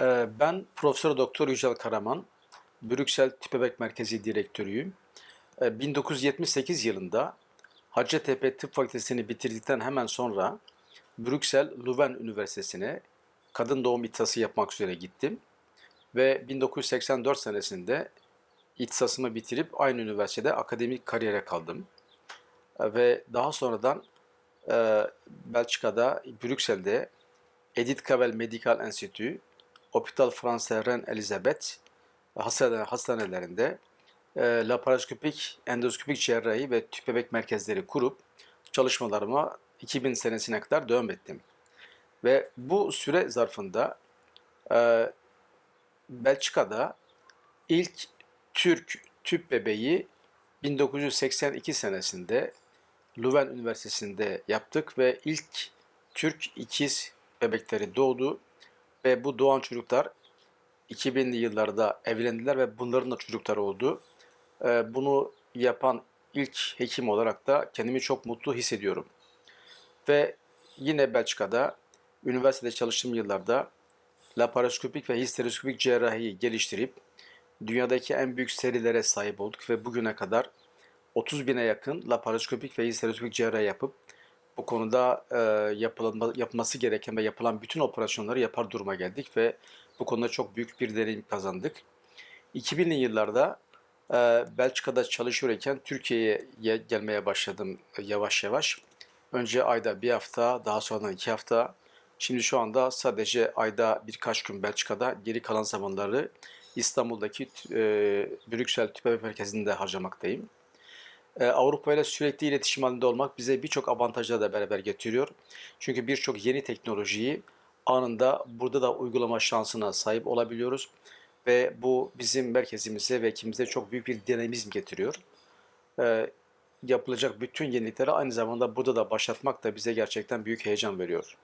Ee, Ben Profesör Doktor Yücel Karaman, Brüksel Tüp Bebek Merkezi Direktörüyüm. Ee, 1978 yılında Hacettepe Tıp Fakültesini bitirdikten hemen sonra Brüksel Leuven Üniversitesi'ne kadın doğum ihtisası yapmak üzere gittim. Ve 1984 senesinde ihtisasımı bitirip aynı üniversitede akademik kariyere kaldım. Ee, Ve daha sonradan e, Belçika'da, Brüksel'de Edith Cavell Medical Institute, Hôpital Français Reine Elisabeth hastane- hastanelerinde e, laparoskopik, endoskopik cerrahi ve tüp bebek merkezleri kurup çalışmalarıma 2000 senesine kadar devam ettim. Ve bu süre zarfında e, Belçika'da ilk Türk tüp bebeği 1982 senesinde Leuven Üniversitesi'nde yaptık ve ilk Türk ikiz bebekleri doğdu ve bu doğan çocuklar 2000'li yıllarda evlendiler ve bunların da çocukları oldu. Ee, Bunu yapan ilk hekim olarak da kendimi çok mutlu hissediyorum. Ve yine Belçika'da üniversitede çalıştığım yıllarda laparoskopik ve histeroskopik cerrahiyi geliştirip dünyadaki en büyük serilere sahip olduk ve bugüne kadar 30 bine yakın laparoskopik ve histeroskopik cerrahi yapıp bu konuda e, yapılma, yapılması gereken ve yapılan bütün operasyonları yapar duruma geldik ve bu konuda çok büyük bir deneyim kazandık. 2000'li yıllarda e, Belçika'da çalışıyorken Türkiye'ye ye- gelmeye başladım e, yavaş yavaş. Önce ayda bir hafta, daha sonra iki hafta. Şimdi şu anda sadece ayda birkaç gün Belçika'da, geri kalan zamanları İstanbul'daki e, Brüksel Tüp Bebek Merkezi'nde harcamaktayım. E, Avrupa ile sürekli iletişim halinde olmak bize birçok avantajlar da beraber getiriyor. Çünkü birçok yeni teknolojiyi anında burada da uygulama şansına sahip olabiliyoruz. Ve bu bizim merkezimize ve ekibimize çok büyük bir dinamizm getiriyor. E, yapılacak bütün yenilikleri aynı zamanda burada da başlatmak da bize gerçekten büyük heyecan veriyor.